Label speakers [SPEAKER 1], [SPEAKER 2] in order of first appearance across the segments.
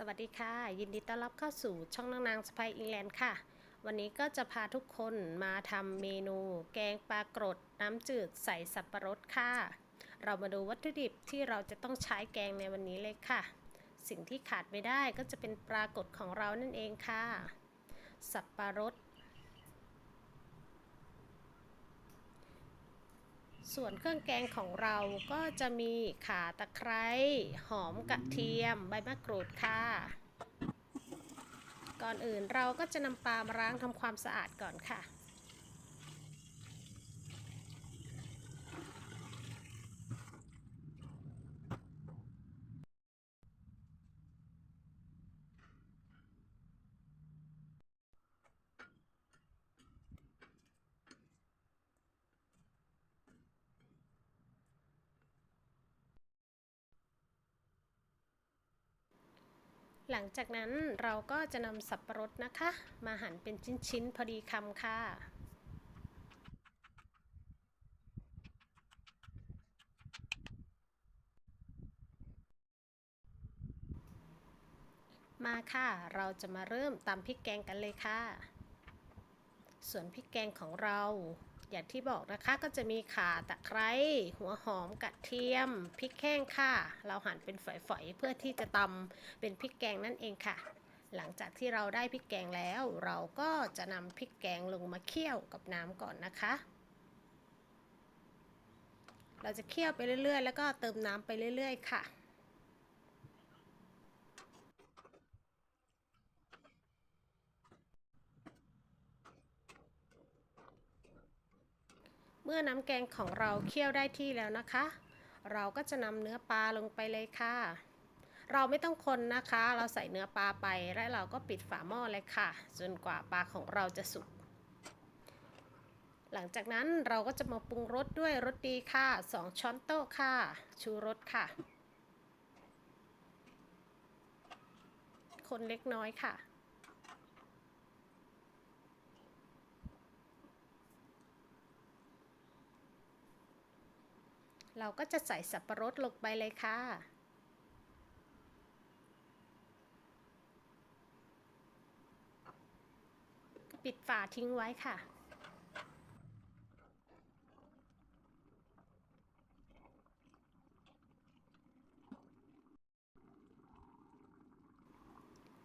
[SPEAKER 1] สวัสดีค่ะ ยินดีต้อนรับเข้าสู่ช่องนางนางสไปอิงแลนด์ค่ะ วันนี้ก็จะพาทุกคนมาทำเมนู แกงปลากรดน้ำจืดใส่สับปะรดค่ะ เรามาดูวัตถุดิบที่เราจะต้องใช้แกงในวันนี้เลยค่ะ สิ่งที่ขาดไม่ได้ก็จะเป็นปลากรดของเรานั่นเองค่ะ สับปะรด ส่วนเครื่องแกงของเราก็จะมีข่าตะไคร้หอมกระเทียม ใบมะกรูดค่ะ ก่อนอื่นเราก็จะนำปลามาล้างทำความสะอาดก่อนค่ะ หลังจากนั้นเราก็จะนำสับปะรดนะคะ มาหั่นเป็นชิ้นๆพอดีคำค่ะมาค่ะ เราจะมาเริ่มตำพริกแกงกันเลยค่ะ ส่วนพริกแกงของเรา อย่างที่บอกนะคะก็จะมีข่าตะไคร้หัวหอมกระเทียมพริกแห้งค่ะ เราหั่นเป็นฝอยๆ เพื่อที่จะตำเป็นพริกแกงนั่นเองค่ะ หลังจากที่เราได้พริกแกงแล้ว เราก็จะนำพริกแกงลงมาเคี่ยวกับน้ำก่อนนะคะ เราจะเคี่ยวไปเรื่อยๆ แล้วก็เติมน้ำไปเรื่อย ๆ ค่ะ เมื่อน้ำแกงของเราเคี่ยวได้ที่แล้วนะคะ เราก็จะนำเนื้อปลาลงไปเลยค่ะ เราไม่ต้องคนนะคะ เราใส่เนื้อปลาไปและเราก็ปิดฝาหม้อเลยค่ะ จนกว่าปลาของเราจะสุก หลังจากนั้นเราก็จะมาปรุงรสด้วยรสดีค่ะ 2 ช้อนโต๊ะค่ะ ชูรสค่ะ คนเล็กน้อยค่ะ เราก็จะใส่สับปะรดลงไปเลยค่ะ ปิดฝาทิ้งไว้ค่ะ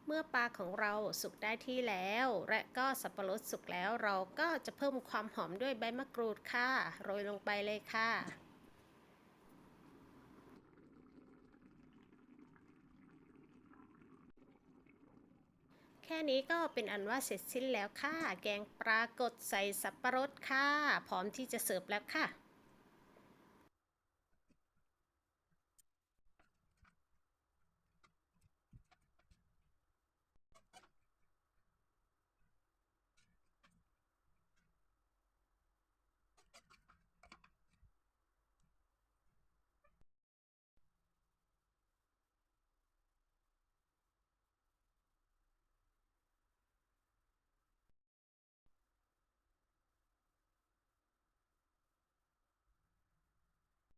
[SPEAKER 1] เมื่อปลาของเราสุกได้ที่แล้ว และก็สับปะรดสุกแล้วเราก็จะเพิ่มความหอมด้วยใบมะกรูดค่ะ โรยลงไปเลยค่ะ ค่นี้ก็เป็นอันว่าเสร็จสิ้นแล้วค่ะ แกงปลากดใส่สับปะรดค่ะ พร้อมที่จะเสิร์ฟแล้วค่ะ